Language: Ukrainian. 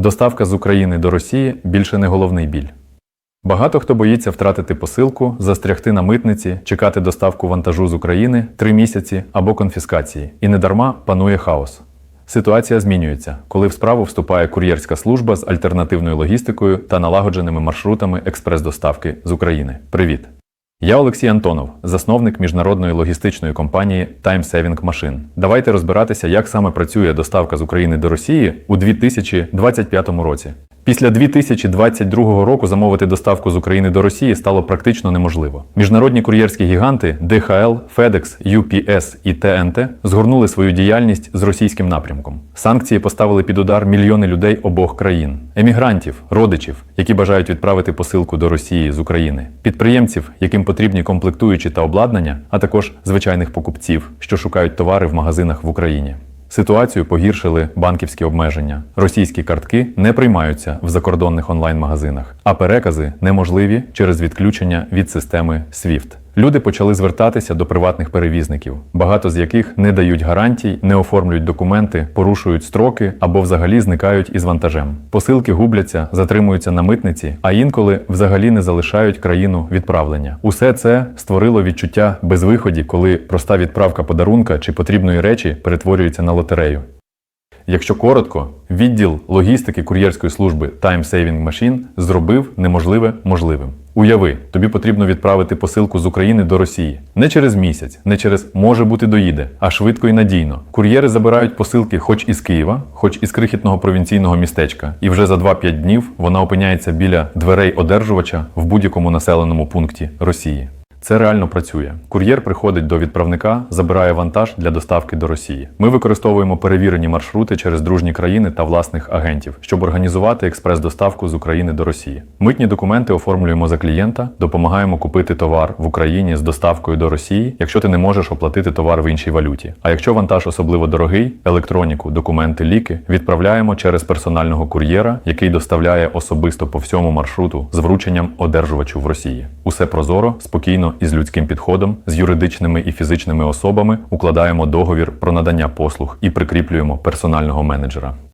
Доставка з України до Росії більше не головний біль. Багато хто боїться втратити посилку, застрягти на митниці, чекати доставку вантажу з України три місяці або конфіскації. І недарма панує хаос. Ситуація змінюється, коли в справу вступає кур'єрська служба з альтернативною логістикою та налагодженими маршрутами експрес-доставки з України. Привіт! Я Олексій Антонов, засновник міжнародної логістичної компанії Time Saving Machine. Давайте розбиратися, як саме працює доставка з України до Росії у 2025 році. Після 2022 року замовити доставку з України до Росії стало практично неможливо. Міжнародні кур'єрські гіганти DHL, FedEx, UPS і TNT згорнули свою діяльність з російським напрямком. Санкції поставили під удар мільйони людей обох країн: емігрантів, родичів, які бажають відправити посилку до Росії з України, підприємців, яким потрібні комплектуючі та обладнання, а також звичайних покупців, що шукають товари в магазинах в Україні. Ситуацію погіршили банківські обмеження. Російські картки не приймаються в закордонних онлайн-магазинах, а перекази неможливі через відключення від системи SWIFT. Люди почали звертатися до приватних перевізників, багато з яких не дають гарантій, не оформлюють документи, порушують строки або взагалі зникають із вантажем. Посилки губляться, затримуються на митниці, а інколи взагалі не залишають країну відправлення. Усе це створило відчуття безвиході, коли проста відправка подарунка чи потрібної речі перетворюється на лотерею. Якщо коротко, відділ логістики кур'єрської служби Time Saving Machine зробив неможливе можливим. Уяви, тобі потрібно відправити посилку з України до Росії. Не через місяць, не через може бути доїде, а швидко і надійно. Кур'єри забирають посилки хоч із Києва, хоч із крихітного провінційного містечка, і вже за 2-5 днів вона опиняється біля дверей одержувача в будь-якому населеному пункті Росії. Це реально працює. Кур'єр приходить до відправника, забирає вантаж для доставки до Росії. Ми використовуємо перевірені маршрути через дружні країни та власних агентів, щоб організувати експрес-доставку з України до Росії. Митні документи оформлюємо за клієнта, допомагаємо купити товар в Україні з доставкою до Росії, якщо ти не можеш оплатити товар в іншій валюті. А якщо вантаж особливо дорогий, електроніку, документи, ліки відправляємо через персонального кур'єра, який доставляє особисто по всьому маршруту з врученням одержувачу в Росії. Усе прозоро, спокійно і з людським підходом, з юридичними і фізичними особами укладаємо договір про надання послуг і прикріплюємо персонального менеджера.